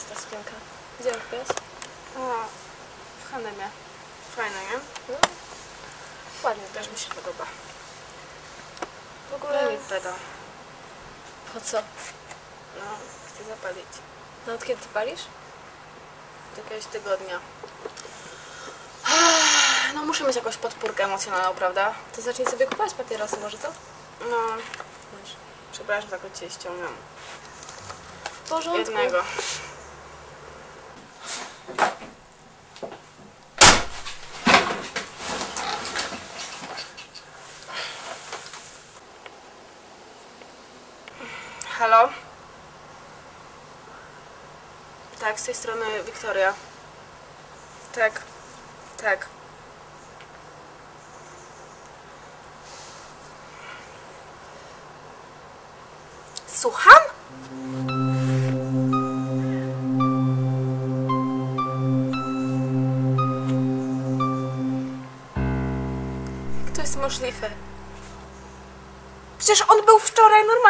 jest ta sukienka? Gdzie ją kupiłaś? O, w Hanemie. Fajne, nie? No, ładnie też. Mi się podoba. W ogóle... Daj mi pedał. Po co? No, chcę zapalić. No od kiedy ty palisz? Do jakiegoś tygodnia. No muszę mieć jakąś podpórkę emocjonalną, prawda? To zacznij sobie kupować papierosy może, co? No, przepraszam, tak od Ciebie ściągam. W porządku. Jednego. Halo? Tak, z tej strony Wiktoria. Tak, tak. Słucham?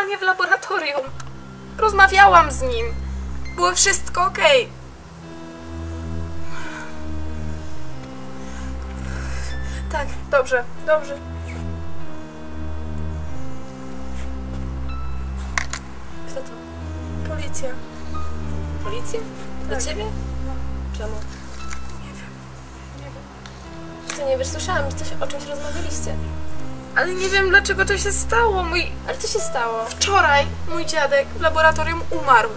Normalnie w laboratorium. Rozmawiałam z nim. Było wszystko ok. Tak, dobrze, dobrze. Kto to? Policja. Policja? Do Tak. ciebie? Czemu? Nie wiem, nie wiem. Ty nie wiesz, słyszałam, że coś, o czymś rozmawialiście. Ale nie wiem dlaczego to się stało. Mój Ale co się stało? wczoraj mój dziadek w laboratorium umarł.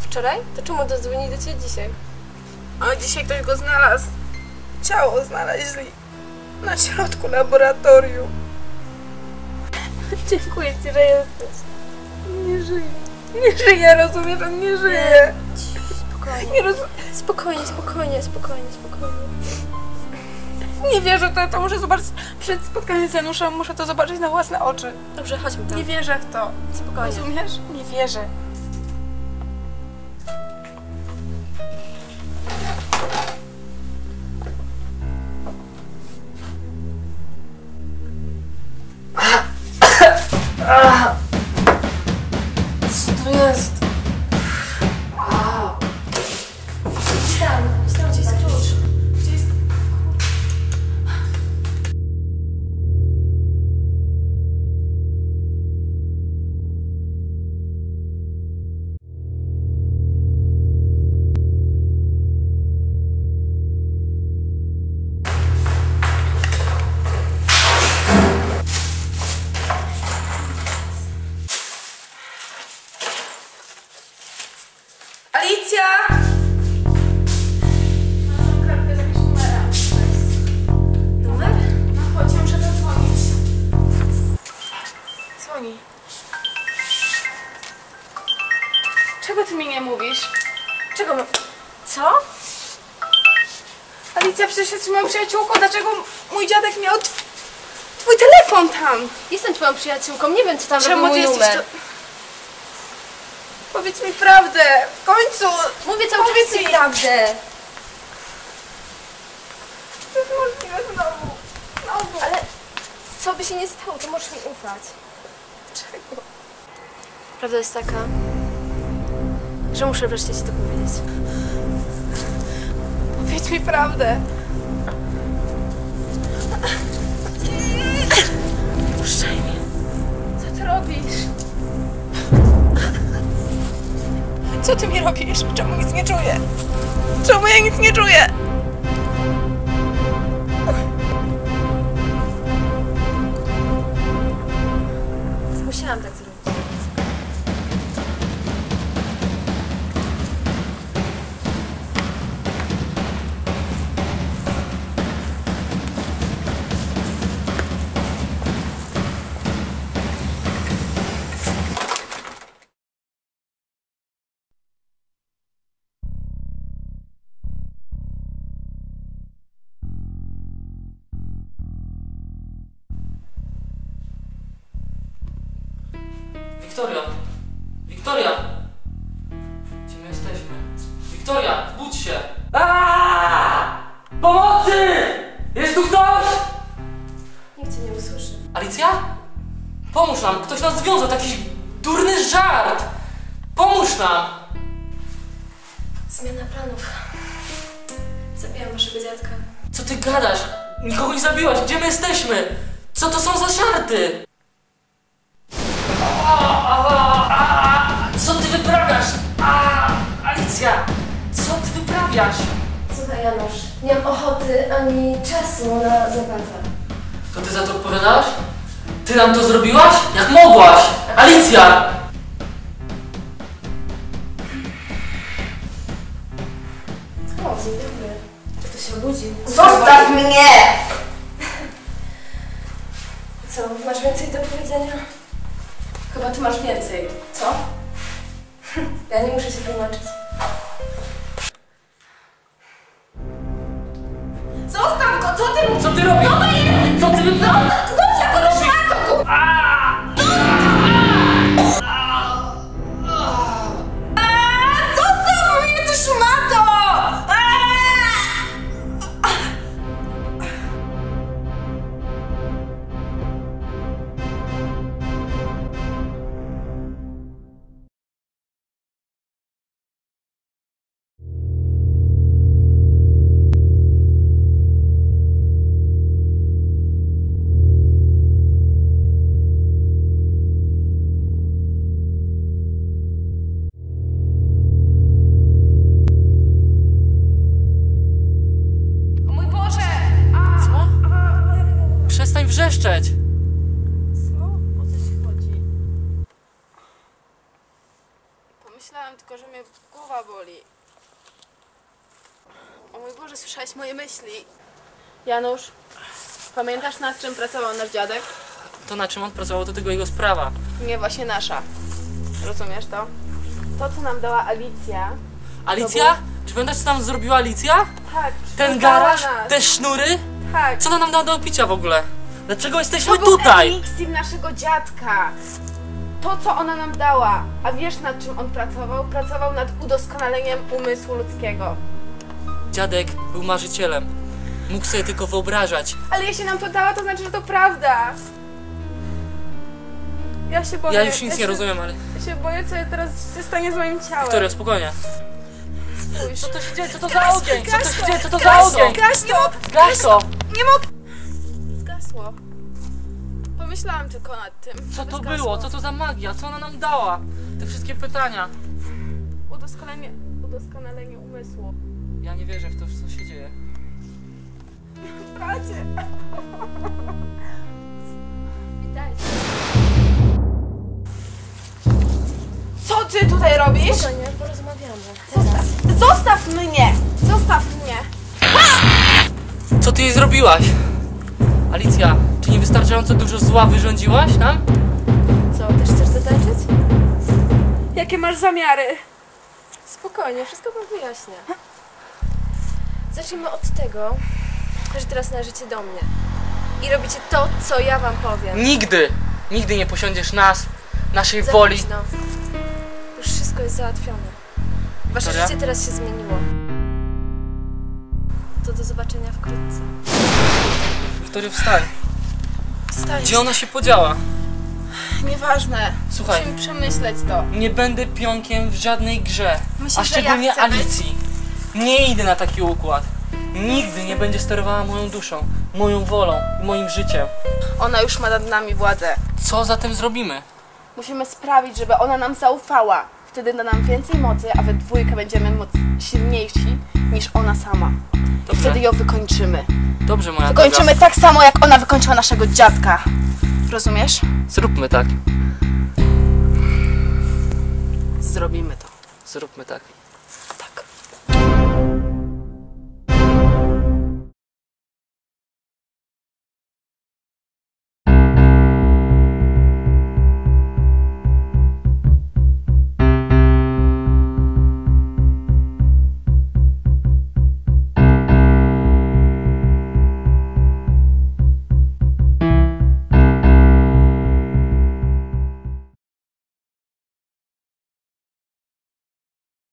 Wczoraj? To czemu dodzwonili do ciebie dzisiaj? A dzisiaj ktoś go znalazł. Ciało znaleźli na środku laboratorium. Dziękuję ci, że jesteś. Nie żyje. Nie żyje, rozumiesz? On nie żyje. Spokojnie. Nie, rozum- Spokojnie, spokojnie, spokojnie, spokojnie. nie wierzę w to, to muszę zobaczyć przed spotkaniem z Januszem, muszę to zobaczyć na własne oczy. Dobrze, chodźmy tam. Nie wierzę w to. Spokojnie. Rozumiesz? Nie wierzę. Co to jest? Przecież jesteś moją przyjaciółką, dlaczego mój dziadek miał tw- twój telefon tam? Jestem twoją przyjaciółką, nie wiem co tam Czemu mój numer. tu? Powiedz mi prawdę, w końcu! Mówię cały Powiedz czas mi. prawdę. To jest możliwe znowu. Znowu. Ale co by się nie stało, to możesz mi ufać. Czego? Prawda jest taka, że muszę wreszcie ci to powiedzieć. Powiedz mi prawdę. Co ty mi robisz? Czemu nic nie czuję? Czemu ja nic nie czuję? Wiktoria, budź się! Aaaa! Pomocy! Jest tu ktoś? Nikt cię nie usłyszy. Alicja? Pomóż nam, ktoś nas związał, taki durny żart! Pomóż nam! Zmiana planów. Zabijam waszego dziadka. Co ty gadasz? Nikogo nie zabiłaś, gdzie my jesteśmy? Co to są za żarty? A, a, a, Co ty wyprawiasz? Alicja! Wyprawiasz? Słuchaj Janusz, nie mam ochoty ani czasu na zabawę. To ty za to odpowiadałaś? Ty nam to zrobiłaś? Jak mogłaś? Alicja! O, dzień dobry. Czy to się obudził? Zostaw mnie! Co, masz więcej do powiedzenia? Chyba ty masz więcej, co? Ja nie muszę się tłumaczyć. Co ty mój Boże, słyszałeś moje myśli. Janusz, pamiętasz nad czym pracował nasz dziadek? To na czym on pracował, to tylko jego sprawa. Nie, właśnie nasza. Rozumiesz to? To, co nam dała Alicja. Alicja? Czy pamiętasz, co tam zrobiła Alicja? Tak, Ten garaż? nas. Te sznury? Tak. Co ona nam dała do picia w ogóle? Dlaczego jesteśmy To był tutaj? naszego dziadka. To, co ona nam dała. A wiesz, nad czym on pracował? Pracował nad udoskonaleniem umysłu ludzkiego. Dziadek był marzycielem. Mógł sobie tylko wyobrażać. Ale jeśli nam to dała, to znaczy, że to prawda. Ja się boję. Ja już nic się, nie rozumiem, ale... Ja się boję, co teraz się stanie z moim ciałem. Wiktoria, spokojnie. Spójrz. Co to się dzieje? Co to za ogień? Co to Zgaś się dzieje? Co to za Zgaś ogień? Zgaś to! Gaś to! Nie mogę! Zgasło. Pomyślałam tylko nad tym. Co żeby to zgasło. było? Co to za magia? Co ona nam dała? Te wszystkie pytania. Udoskonalenie, udoskonalenie umysłu. Ja nie wierzę w to, co się dzieje. Bracie! Witajcie. Co ty tutaj robisz? Spokojnie, porozmawiamy. Teraz. Zostaw mnie! Zostaw mnie! Co ty jej zrobiłaś? Alicja, czy niewystarczająco dużo zła wyrządziłaś nam? Co, też chcesz zatańczyć? Jakie masz zamiary? Spokojnie, wszystko wam wyjaśnię. Zacznijmy od tego, że teraz należycie do mnie. I robicie to, co ja wam powiem. Nigdy, nigdy nie posiądziesz nas, naszej Za woli. późno. Już wszystko jest załatwione. Wasze Wiktoria? życie teraz się zmieniło. To do zobaczenia wkrótce. Wiktoria, wstań. Wstań. Gdzie ona się podziała? Nieważne. Słuchaj. Musimy przemyśleć to. Nie będę pionkiem w żadnej grze. Myślisz, a szczególnie ja chcę być? Alicji. Nie idę na taki układ. Nigdy nie będzie sterowała moją duszą, moją wolą, moim życiem. Ona już ma nad nami władzę. Co zatem zrobimy? Musimy sprawić, żeby ona nam zaufała. Wtedy da nam więcej mocy, a we dwójkę będziemy moc silniejsi niż ona sama. I Dobrze, wtedy ją wykończymy. dobrze moja Wykończymy tak samo, jak ona wykończyła naszego dziadka. Rozumiesz? Zróbmy tak. Zrobimy to. Zróbmy tak.